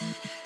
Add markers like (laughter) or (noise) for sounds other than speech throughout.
da (laughs)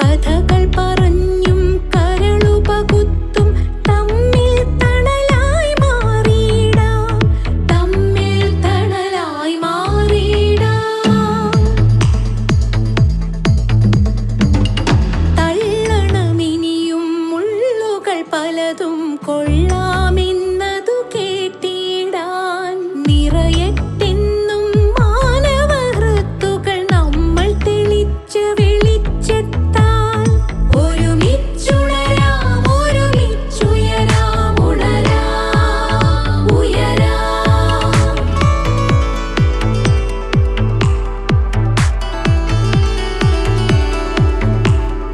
കഥകൾ പറഞ്ഞും തമ്മിൽ തണലായി തമ്മിൽ തണലായി ഇനിയും മുള്ളുകൾ പലതും കൊള്ളാമെന്ന്